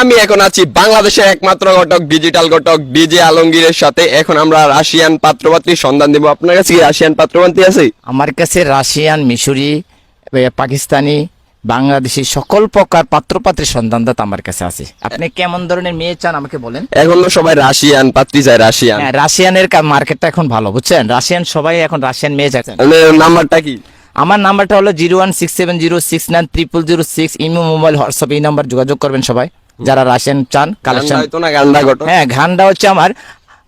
আমি এখন আছি বাংলাদেশের একমাত্র ঘটক ডিজিটাল ঘটক ডিজে আলমগীরের সাথে। এখন আমরা রাশিয়ান পাত্রপাত্রীর সন্ধান দেব। আপনার কাছে কি রাশিয়ান পাত্রপাত্রী আছে? আমার কাছে রাশিয়ান মিশরি পাকিস্তানি বাংলাদেশি সকল প্রকার পাত্রপাত্রের সন্ধানদাতা আমার কাছে আছে। আপনি কেমন ধরনের মেয়ে চান আমাকে বলেন? এখন তো সবাই রাশিয়ান পাত্রী চায় রাশিয়ান। হ্যাঁ রাশিয়ানের মার্কেটটা এখন ভালো বুঝছেন? রাশিয়ান সবাই এখন রাশিয়ান মেয়ে আপনার নাম্বারটা কি? আমার নাম্বারটা হলো zero one six seven zero six nine triple zero six imo mobile WhatsApp এই নাম্বার যোগাযোগ করবেন সবাই। যারা রাশিয়ান চান কালেকশন হ্যাঁ গানটা হচ্ছে আমার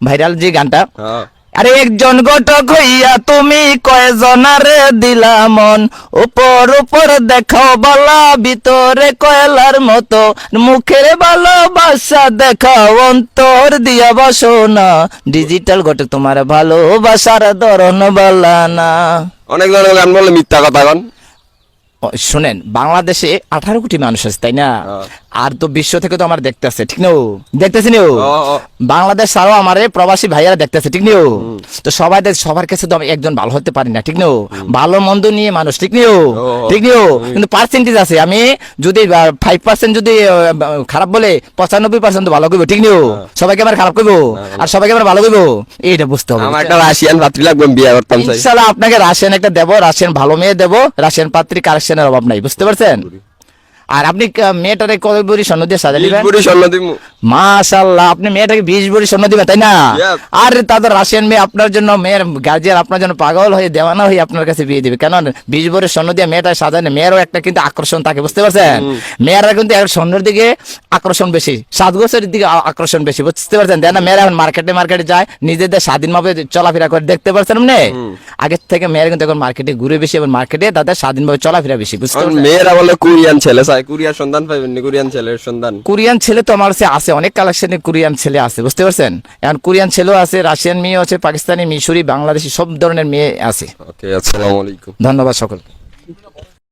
ভাইরাল যে গানটা। হ্যাঁ। আরে একজন ঘটক হইয়া তুমি কয়জনারে দিলা মন? উপর উপর দেখাও বালা ভিতরে কয়লার মতো। মুখের ভালোবাসা দেখাও অন্তর দিয়া বসো না। ডিজিটাল ঘটক তোমার ভালোবাসার ধরন বালা না। অনেক ধরনের গান বলে মিথ্যা কথা ও, শোনেন বাংলাদেশে আঠারো কোটি মানুষ আছে তাই না হ্যাঁ। আর তো বিশ্ব থেকে তো আমার দেখতেছে ঠিক না দেখতেছি ও। বাংলাদেশ ছাড়াও আমার প্রবাসী ভাইয়ারা দেখতেছে ঠিক নিও? তো সবাই সবার কাছে তো আমি একজন ভালো হতে পারি না ঠিক নেও? ভালো মন্দ নিয়ে মানুষ ঠিক নিও? ঠিক নিও? কিন্তু পার্সেন্টেজ আছে আমি যদি ফাইভ পার্সেন্ট যদি খারাপ বলে পঁচানব্বই পার্সেন্ট ভালো করব ঠিক নিও? সবাইকে আমার খারাপ করব আর সবাইকে আমার ভালো করব এইটা বুঝতে হবে। আমার একটা রাশিয়ান পাত্রী লাগবে বিয়ে করতাম চাই। ইনশাল্লাহ আপনাকে রাশিয়ান একটা দেবো রাশিয়ান ভালো মেয়ে দেবো রাশিয়ান পাত্রী কালেকশনের অভাব নাই বুঝতে পারছেন? আর আপনি মেয়েটারে কত বড়ি স্বর্ণ দিয়ে সাজা দিবেন? স্বর্ণ দিমু মাশাল্লাহ আপনি মেয়েটাকে বিশ স্বর্ণ দিবেন তাই না. আর তাদের রাশিয়ান মেয়ে আপনার জন্য মেয়ের গার্জিয়ান আপনার জন্য পাগল হয়ে দেওয়ানা হয়ে আপনার কাছে বিয়ে দিবে। কেন বিশ স্বর্ণ দিয়ে মেয়েটা সাজানে মেয়েরও একটা কিন্তু আকর্ষণ থাকে বুঝতে পারছেন? মেয়েরা কিন্তু স্বর্ণের দিকে আকর্ষণ বেশি সাজগোছের দিকে আকর্ষণ বেশি বুঝতে পারছেন? দেয় না মেয়েরা এখন মার্কেটে মার্কেটে যায় নিজেদের স্বাধীনভাবে চলাফেরা করে দেখতে পারছেন আপনি? আগের থেকে মেয়েরা কিন্তু এখন মার্কেটে ঘুরে বেশি এবং মার্কেটে তাদের স্বাধীনভাবে চলাফেরা বেশি বুঝতে পারছেন? মেয়েরা বলে কোরিয়ান ছেলে সন্ধান পাইবেন কোরিয়ান ছেলের সন্ধান। কোরিয়ান ছেলে তো আমার কাছে আছে অনেক কালেকশনে কোরিয়ান ছেলে আছে বুঝতে পারছেন? এখন কোরিয়ান ছেলেও আছে রাশিয়ান মেয়েও আছে পাকিস্তানি মিশরি বাংলাদেশি সব ধরনের মেয়ে আছে। ওকে আসসালামু আলাইকুম। ধন্যবাদ সকলকে।